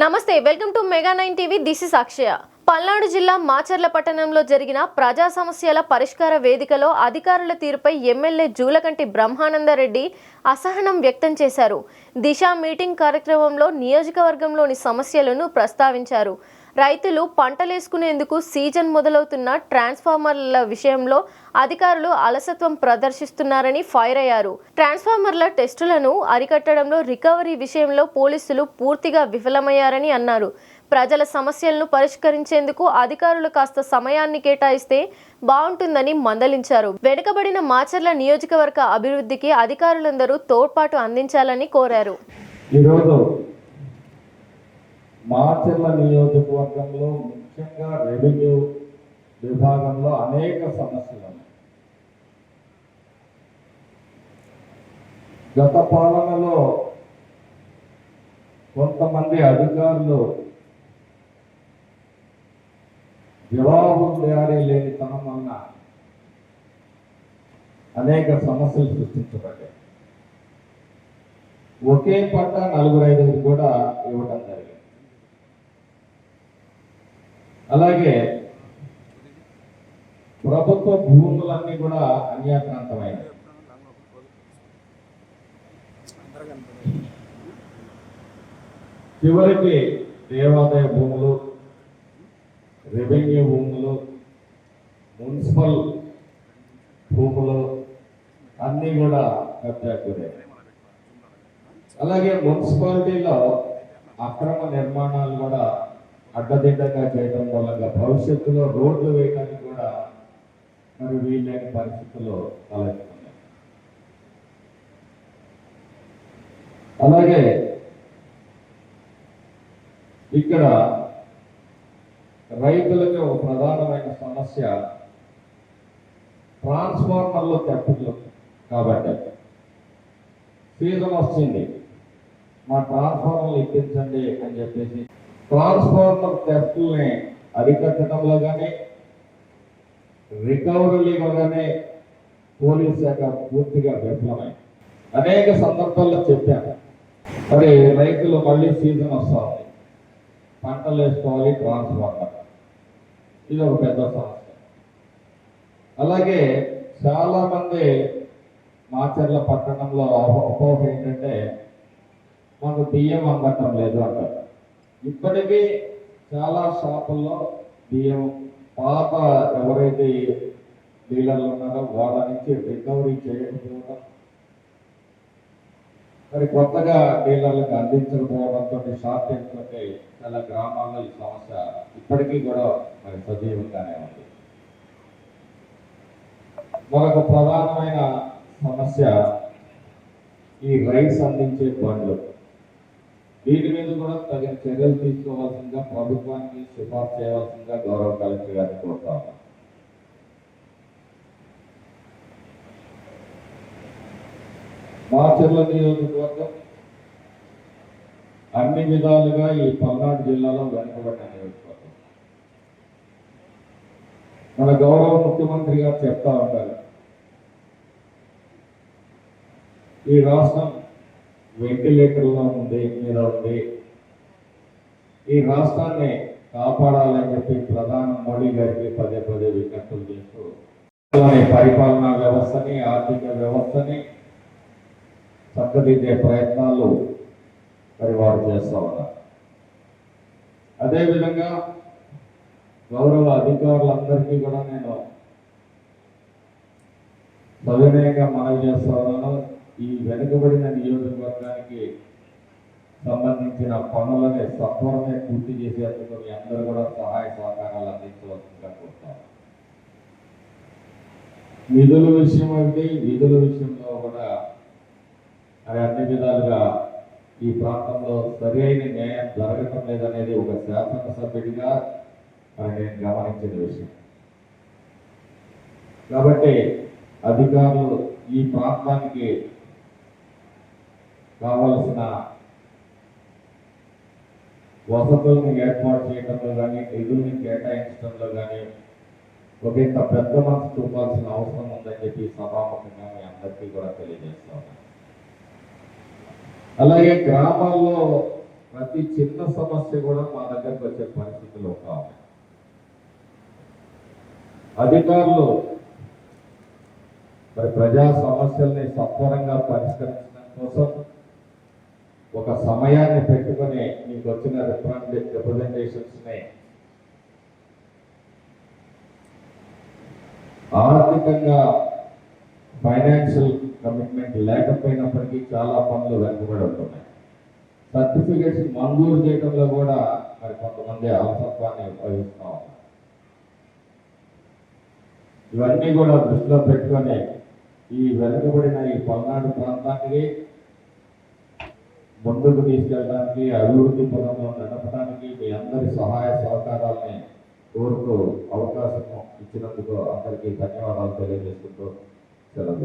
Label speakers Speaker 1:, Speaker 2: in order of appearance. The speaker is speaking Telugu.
Speaker 1: నమస్తే welcome to mega nine TV. This is Akshaya. Palnadu జిల్లా మాచర్ల పట్టణంలో జరిగిన ప్రజా సమస్యల పరిష్కార వేదికలో అధికారుల తీరుపై ఎమ్మెల్యే జూలకంటి బ్రహ్మానందరెడ్డి అసహనం వ్యక్తం చేశారు. దిశ మీటింగ్ కార్యక్రమంలో నియోజకవర్గంలోని సమస్యలను ప్రస్తావించారు. రైతులు పంటలేసుకునేందుకు సీజన్ మొదలవుతున్న ట్రాన్స్ఫార్మర్ల విషయంలో అధికారులు అలసత్వం ప్రదర్శిస్తున్నారని ఫైర్ అయ్యారు. ట్రాన్స్ఫార్మర్ల టెస్టులను అరికట్టడంలో రికవరీ విషయంలో పోలీసులు పూర్తిగా విఫలమయ్యారని అన్నారు. ప్రజల సమస్యలను పరిష్కరించేందుకు అధికారులు కాస్త సమయాన్ని కేటాయిస్తే బాగుంటుందని మందలించారు. వెనుకబడిన మాచర్ల నియోజకవర్గ అభివృద్ధికి అధికారులందరూ తోడ్పాటు అందించాలని కోరారు.
Speaker 2: ఈరోజు మాచర్ల నియోజకవర్గంలో ముఖ్యంగా రెవెన్యూ విభాగంలో అనేక సమస్యలు గత పాలనలో కొంతమంది అధికారులు జవాబు తయారీ లేని తనం వలన అనేక సమస్యలు సృష్టించబడ్డాయి. ఒకే పంట నలుగురు ఐదుగురు కూడా ఇవ్వడం జరిగింది. అలాగే ప్రభుత్వ భూములన్నీ కూడా అన్యాక్రాంతమైనవి చివరికి దేవాదాయ భూములు రెవెన్యూ భూములు మున్సిపల్ భూములు అన్నీ కూడా కబ్జాకు అలాగే మున్సిపాలిటీలో అక్రమ నిర్మాణాలు కూడా అడ్డదిడ్డంగా చేయడం వల్ల భవిష్యత్తులో రోడ్లు వేయడానికి కూడా మరి వీలైన పరిస్థితుల్లో తలెత్తున్నాయి అలాగే ఇక్కడ రైతులకి ఒక ప్రధానమైన సమస్య ట్రాన్స్ఫార్మర్లు తెప్పులు కాబట్టి సీజన్ వచ్చింది మా ట్రాన్స్ఫార్మర్లు ఇప్పించండి అని చెప్పేసి ట్రాన్స్ఫార్మర్ థెఫ్ట్ని అరికట్టడంలో కానీ రికవరీలో కానీ పోలీస్ శాఖ పూర్తిగా విఫలమై అనేక సందర్భాల్లో చెప్పాను. మరి రైతులు మళ్ళీ సీజన్ వస్తా పంటలు వేసుకోవాలి ట్రాన్స్ఫార్మర్. ఇది ఒక పెద్ద సమస్య. అలాగే చాలామంది మాచర్ల పట్టణంలో అపోహ ఏంటంటే మాకు బియ్యం అందటం లేదు అంటారు. ఇప్పటికీ చాలా షాపుల్లో బియ్యం పాత ఎవరైతే డీలర్లు ఉన్నారో వాళ్ళ నుంచి రికవరీ చేయకపోవడం మరి కొత్తగా డీలర్లకు అందించకపోవడంతో షార్టేజ్ చాలా గ్రామాల్లో ఈ సమస్య ఇప్పటికీ కూడా మరి సజీవంగానే ఉంది. మరొక ప్రధానమైన సమస్య ఈ రైస్ అందించే బండ్లు. వీటి మీద కూడా తగిన చర్యలు తీసుకోవాల్సిందిగా ప్రభుత్వానికి సిఫార్సు చేయవలసిందిగా గౌరవ కలెక్టర్ గారిని కోరుతా మాచర్ల నియోజకవర్గం అన్ని విధాలుగా ఈ పల్నాడు జిల్లాలో వెనుకబడిన నియోజకవర్గం. మన గౌరవ ముఖ్యమంత్రి గారు చెప్తా ఉంటారు ఈ రాష్ట్రం వెంటిలేటర్లో ఉంది మీద ఉంది ఈ రాష్ట్రాన్ని కాపాడాలని చెప్పి ప్రధాని మోడీ గారికి పదే పదే విజ్ఞప్తులు చేస్తూ పరిపాలనా వ్యవస్థని ఆర్థిక వ్యవస్థని చక్కదిద్దే ప్రయత్నాలు మరి వారు చేస్తా ఉన్నారు. అదేవిధంగా గౌరవ అధికారులందరికీ కూడా నేను సవినయంగా మనవి చేస్తా ఉన్నాను. ఈ వెనుకబడిన నియోజకవర్గానికి సంబంధించిన పనులని సత్వరమే పూర్తి చేసేందుకు మీ అందరూ కూడా సహాయ సహకారాలు అందించవలసిందిగా కోరుతాను నిధుల విషయం అంటే నిధుల విషయంలో కూడా అది అన్ని విధాలుగా ఈ ప్రాంతంలో సరైన న్యాయం జరగటం లేదనేది ఒక శాసనసభ్యుడిగా మరి నేను గమనించిన విషయం. కాబట్టి అధికారులు ఈ ప్రాంతానికి కావలసిన వసతులను ఏర్పాటు చేయడంలో కానీ నిధుల్ని కేటాయించడంలో కానీ ఒక ఇంత పెద్ద మనసు చూపాల్సిన అవసరం ఉందని చెప్పి సభాముఖంగా మీ అందరికీ కూడా తెలియజేస్తా అలాగే గ్రామాల్లో ప్రతి చిన్న సమస్య కూడా మా దగ్గరకు వచ్చే పరిస్థితులు కావాలి అధికారులు మరి ప్రజా సమస్యల్ని సత్వరంగా పరిష్కరించడం కోసం ఒక సమయాన్ని పెట్టుకొని మీకు వచ్చిన రిప్రజెంటేషన్స్ రిప్రజెంటేషన్స్ని ఆర్థికంగా ఫైనాన్షియల్ కమిట్మెంట్ లేకపోయినప్పటికీ చాలా పనులు వెనుకబడి ఉంటున్నాయి సర్టిఫికేట్స్ మంజూరు చేయడంలో కూడా మరి కొంతమంది అవసరత్వాన్ని ఉపయోగిస్తూ ఉన్నారు. ఇవన్నీ కూడా దృష్టిలో పెట్టుకొని ఈ వెనుకబడిన ఈ పల్నాడు ప్రాంతానికి ముందుకు తీసుకెళ్ళడానికి అభివృద్ధి పదంలో నడపడానికి మీ అందరి సహాయ సహకారాలని కోరుతూ అవకాశం ఇచ్చినందుకు అందరికీ ధన్యవాదాలు తెలియజేసుకుంటూ సెలవు